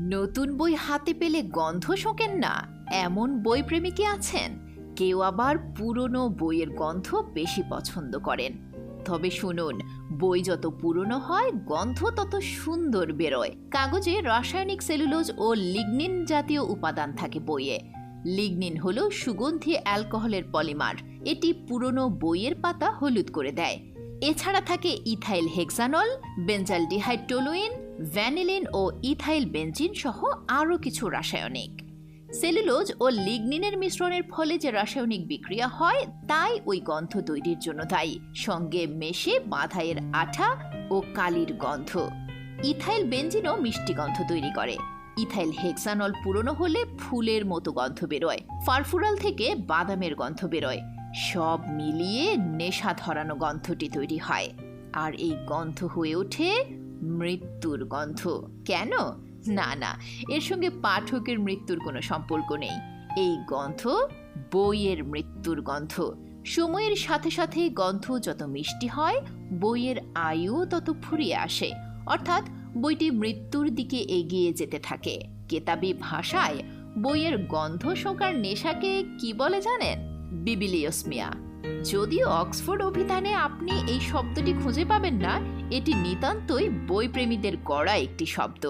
নতুন বই হাতে পেলে গন্ধ শোকেন না। এমন বই প্রেমিকে আছেন। কেউ আবার পুরনো বইয়ের গন্ধ বেশি পছন্দ করেন। তবে শুনুন, বই যত পুরনো হয়, গন্ধ তত সুন্দর বেরোয়। কাগজে রাসায়নিক সেলুলোজ ও লিগনিন জাতীয় উপাদান থাকে বইয়ে। লিগনিন হল সুগন্ধি অ্যালকোহলের পলিমার। এটি পুরনো বইয়ের পাতা হলুদ করে দেয়। এছাড়া থাকে ethyl hexanol benzaldehyde toluene vanillin ও ইথাইল বেঞ্জিন সহ আরও কিছু রাসায়নিক। সেলুলোজ ও লিগনিনের মিশ্রণের ফলে যে রাসায়নিক বিক্রিয়া হয়, তাই ওই গন্ধ তৈরির জন্য দায়ী। সঙ্গে মেশে বাঁধাইয়ের আঠা ও কালির গন্ধ। ইথাইল বেঞ্জিনও মিষ্টি গন্ধ তৈরি করে। ইথাইল হেক্সানল পুরনো হলে ফুলের মতো গন্ধ বেরোয়। ফারফুরাল থেকে বাদামের গন্ধ বেরোয়। সব মিলিয়ে নেশা ধরানো গন্ধটি তৈরি হয়। আর এই গন্ধ হয়ে ওঠে মৃত্যুর গন্ধ। কেন? না না, এর সঙ্গে পাঠকের মৃত্যুর কোনো সম্পর্ক নেই। এই গন্ধ বইয়ের মৃত্যুর গন্ধ। সময়ের সাথে সাথে গন্ধ যত মিষ্টি হয়, বইয়ের আয়ু তত ফুরিয়ে আসে। অর্থাৎ বইটি মৃত্যুর দিকে এগিয়ে যেতে থাকে। কেতাবি ভাষায় বইয়ের গন্ধ শোকার নেশাকে কি বলে জানেন? বিবিলিয়সমিয়া। যদিও অক্সফোর্ড অভিধানে আপনি এই শব্দটি খুঁজে পাবেন না, এটি নিতান্তই বইপ্রেমীদের গড়া একটি শব্দ।